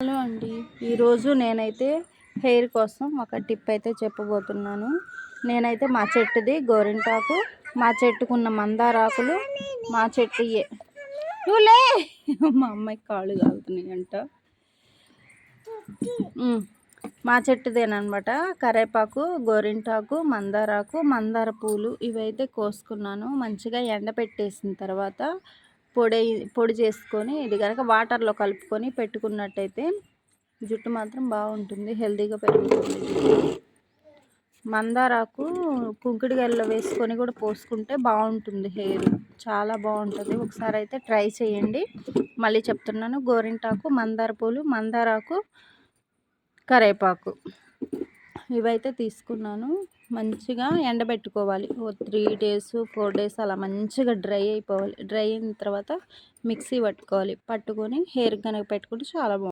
Hello అండి. ఈరోజు నేనైతే హెయిర్ కోసం ఒక టిప్ అయితే చెప్పబోతున్నాను. నేనైతే మా చెట్టుది గోరింటాకు మా చెట్టుకున్న మందారాకులు మా చెట్టు నువ్వులే! మా అమ్మాయికి కాళ్ళు కాలుతున్నాయి అంట మా చెట్టుదేనమాట కరేపాకు గోరింటాకు మందారాకు మందార పూలు ఇవైతే కోసుకున్నాను. మంచిగా ఎండపెట్టేసిన తర్వాత పొడి పొడి చేసుకొని ఇది కనుక వాటర్లో కలుపుకొని పెట్టుకున్నట్టయితే జుట్టు మాత్రం బాగుంటుంది హెల్తీగా పెరుగుతుంది. మందారాకు కుంకుడుగల్లో వేసుకొని కూడా పోసుకుంటే బాగుంటుంది హెయిర్. చాలా బాగుంటుంది. ఒకసారి అయితే ట్రై చేయండి. మళ్ళీ చెప్తున్నాను గోరింటాకు మందార పూలు మందారాకు కరేపాకు. ఇవైతే తీసుకున్నాను. మంచిగా ఎండబెట్టుకోవాలి. ఓ త్రీ డేస్ ఫోర్ డేస్ అలా మంచిగా డ్రై అయిపోవాలి. డ్రై అయిన తర్వాత మిక్సీ పట్టుకోవాలి. పట్టుకొని హెయిర్ కనుక పెట్టుకుంటే చాలా బాగుంటుంది